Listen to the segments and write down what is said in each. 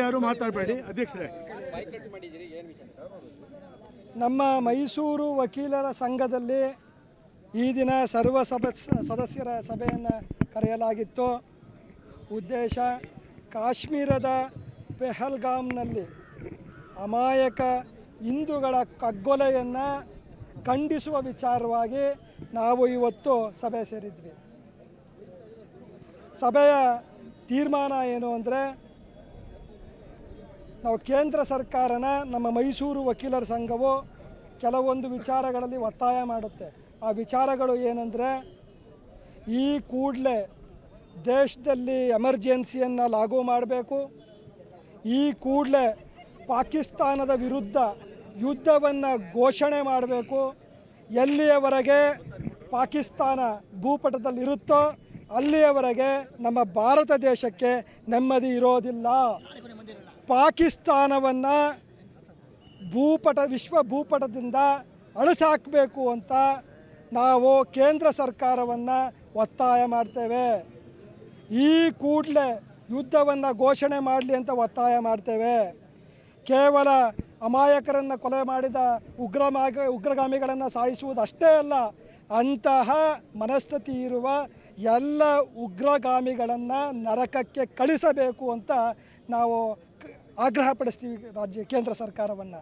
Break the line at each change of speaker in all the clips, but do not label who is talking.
ಯಾರು ಮಾತಾಡಬೇಡಿ, ಅಧ್ಯಕ್ಷರೇ.
ನಮ್ಮ ಮೈಸೂರು ವಕೀಲರ ಸಂಘದಲ್ಲಿ ಈ ದಿನ ಸರ್ವ ಸದಸ್ಯ ಸದಸ್ಯರ ಸಭೆಯನ್ನು ಕರೆಯಲಾಗಿತ್ತು. ಉದ್ದೇಶ, ಕಾಶ್ಮೀರದ ಪೆಹಲ್ಗಾಮ್ನಲ್ಲಿ ಅಮಾಯಕ ಹಿಂದೂಗಳ ಕಗ್ಗೊಲೆಯನ್ನು ಖಂಡಿಸುವ ವಿಚಾರವಾಗಿ ನಾವು ಇವತ್ತು ಸಭೆ ಸೇರಿದ್ವಿ. ಸಭೆಯ ತೀರ್ಮಾನ ಏನು ಅಂದರೆ ನಾವು ಕೇಂದ್ರ ಸರ್ಕಾರನ, ನಮ್ಮ ಮೈಸೂರು ವಕೀಲರ ಸಂಘವು ಕೆಲವೊಂದು ವಿಚಾರಗಳಲ್ಲಿ ಒತ್ತಾಯ ಮಾಡುತ್ತೆ. ಆ ವಿಚಾರಗಳು ಏನಂದರೆ, ಈ ಕೂಡಲೇ ದೇಶದಲ್ಲಿ ಎಮರ್ಜೆನ್ಸಿಯನ್ನು ಲಾಗು ಮಾಡಬೇಕು. ಈ ಕೂಡಲೇ ಪಾಕಿಸ್ತಾನದ ವಿರುದ್ಧ ಯುದ್ಧವನ್ನು ಘೋಷಣೆ ಮಾಡಬೇಕು. ಎಲ್ಲಿಯವರೆಗೆ ಪಾಕಿಸ್ತಾನ ಭೂಪಟದಲ್ಲಿರುತ್ತೋ ಅಲ್ಲಿಯವರೆಗೆ ನಮ್ಮ ಭಾರತ ದೇಶಕ್ಕೆ ನೆಮ್ಮದಿ ಇರೋದಿಲ್ಲ. ಪಾಕಿಸ್ತಾನವನ್ನು ಭೂಪಟ ವಿಶ್ವ ಭೂಪಟದಿಂದ ಅಳಿಸಾಕಬೇಕು ಅಂತ ನಾವು ಕೇಂದ್ರ ಸರ್ಕಾರವನ್ನು ಒತ್ತಾಯ ಮಾಡ್ತೇವೆ. ಈ ಕೂಡಲೇ ಯುದ್ಧವನ್ನು ಘೋಷಣೆ ಮಾಡಲಿ ಅಂತ ಒತ್ತಾಯ ಮಾಡ್ತೇವೆ. ಕೇವಲ ಅಮಾಯಕರನ್ನು ಕೊಲೆ ಮಾಡಿದ ಉಗ್ರಮಾಗ, ಉಗ್ರಗಾಮಿಗಳನ್ನು ಸಾಯಿಸುವುದಷ್ಟೇ ಅಲ್ಲ, ಅಂತಹ ಮನಸ್ಥಿತಿ ಇರುವ ಎಲ್ಲ ಉಗ್ರಗಾಮಿಗಳನ್ನು ನರಕಕ್ಕೆ ಕಳಿಸಬೇಕು ಅಂತ ನಾವು ಕ- ಆಗ್ರಹಪಡಿಸ್ತೀವಿ ರಾಜ್ಯ ಕೇಂದ್ರ ಸರ್ಕಾರವನ್ನು.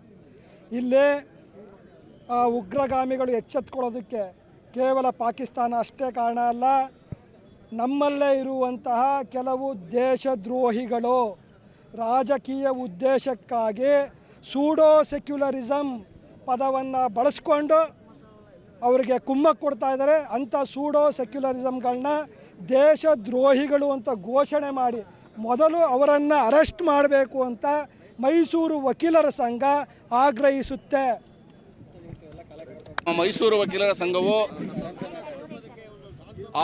ಇಲ್ಲೇ ಉಗ್ರಗಾಮಿಗಳು ಎಚ್ಚೆತ್ಕೊಳ್ಳೋದಕ್ಕೆ ಕೇವಲ ಪಾಕಿಸ್ತಾನ ಅಷ್ಟೇ ಕಾರಣ ಅಲ್ಲ, ನಮ್ಮಲ್ಲೇ ಇರುವಂತಹ ಕೆಲವು ದೇಶದ್ರೋಹಿಗಳು ರಾಜಕೀಯ ಉದ್ದೇಶಕ್ಕಾಗಿ ಸೂಡೋ ಸೆಕ್ಯುಲರಿಸಮ್ ಪದವನ್ನು ಬಳಸ್ಕೊಂಡು ಅವರಿಗೆ ಕುಮ್ಮಕ್ಕೆ ಕೊಡ್ತಾ ಇದ್ದಾರೆ. ಅಂಥ ಸೂಡೋ ಸೆಕ್ಯುಲರಿಸಮ್ಗಳನ್ನ ದೇಶದ್ರೋಹಿಗಳು ಅಂತ ಘೋಷಣೆ ಮಾಡಿ ಮೊದಲು ಅವರನ್ನು ಅರೆಸ್ಟ್ ಮಾಡಬೇಕು ಅಂತ ಮೈಸೂರು ವಕೀಲರ ಸಂಘ ಆಗ್ರಹಿಸುತ್ತೆ.
ಮೈಸೂರು ವಕೀಲರ ಸಂಘವು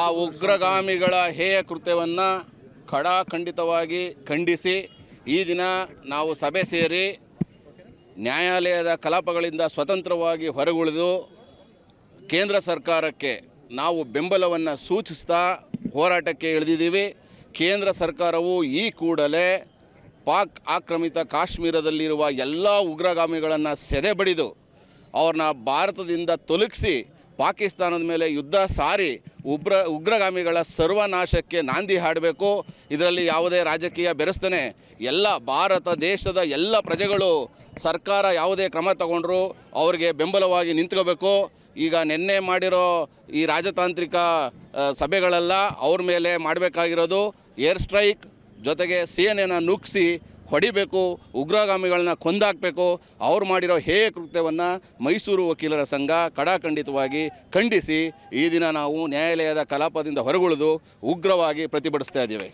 ಆ ಉಗ್ರಗಾಮಿಗಳ ಹೇಯ ಕೃತ್ಯವನ್ನು ಖಡಾಖಂಡಿತವಾಗಿ ಖಂಡಿಸಿ ಈ ದಿನ ನಾವು ಸಭೆ ಸೇರಿ ನ್ಯಾಯಾಲಯದ ಕಲಾಪಗಳಿಂದ ಸ್ವತಂತ್ರವಾಗಿ ಹೊರಗುಳಿದು ಕೇಂದ್ರ ಸರ್ಕಾರಕ್ಕೆ ನಾವು ಬೆಂಬಲವನ್ನು ಸೂಚಿಸ್ತಾ ಹೋರಾಟಕ್ಕೆ ಇಳಿದಿದ್ದೀವಿ. ಕೇಂದ್ರ ಸರ್ಕಾರವು ಈ ಕೂಡಲೇ ಪಾಕ್ ಆಕ್ರಮಿತ ಕಾಶ್ಮೀರದಲ್ಲಿರುವ ಎಲ್ಲ ಉಗ್ರಗಾಮಿಗಳನ್ನು ಸೆದೆಬಡಿದು ಅವ್ರನ್ನ ಭಾರತದಿಂದ ತೊಲಗಿಸಿ ಪಾಕಿಸ್ತಾನದ ಮೇಲೆ ಯುದ್ಧ ಸಾರಿ ಉಗ್ರ ಉಗ್ರಗಾಮಿಗಳ ಸರ್ವನಾಶಕ್ಕೆ ನಾಂದಿ ಹಾಡಬೇಕು. ಇದರಲ್ಲಿ ಯಾವುದೇ ರಾಜಕೀಯ ಬೆರೆಸ್ತನೆ. ಎಲ್ಲ ಭಾರತ ದೇಶದ ಎಲ್ಲ ಪ್ರಜೆಗಳು ಸರ್ಕಾರ ಯಾವುದೇ ಕ್ರಮ ತಗೊಂಡ್ರು ಅವ್ರಿಗೆ ಬೆಂಬಲವಾಗಿ ನಿಂತ್ಕೋಬೇಕು. ಈಗ ನಿನ್ನೆ ಮಾಡಿರೋ ಈ ರಾಜತಾಂತ್ರಿಕ ಸಭೆಗಳೆಲ್ಲ, ಅವ್ರ ಮೇಲೆ ಮಾಡಬೇಕಾಗಿರೋದು ಏರ್ ಸ್ಟ್ರೈಕ್ ಜೊತೆಗೆ ಸೇನೆನ ನುಗ್ಗಿಸಿ ಹೊಡಿಬೇಕು, ಉಗ್ರಗಾಮಿಗಳನ್ನ ಕೊಂದಾಕಬೇಕು, ಅವ್ರು ಮಾಡಿರೋ ಹೇಯ ಕೃತ್ಯವನ್ನು ಮೈಸೂರು ವಕೀಲರ ಸಂಘ ಕಡಾಖಂಡಿತವಾಗಿ ಖಂಡಿಸಿ ಈ ದಿನ ನಾವು ನ್ಯಾಯಾಲಯದ ಕಲಾಪದಿಂದ ಹೊರಗುಳಿದು ಉಗ್ರವಾಗಿ ಪ್ರತಿಭಟಿಸ್ತಾ ಇದ್ದೀವಿ.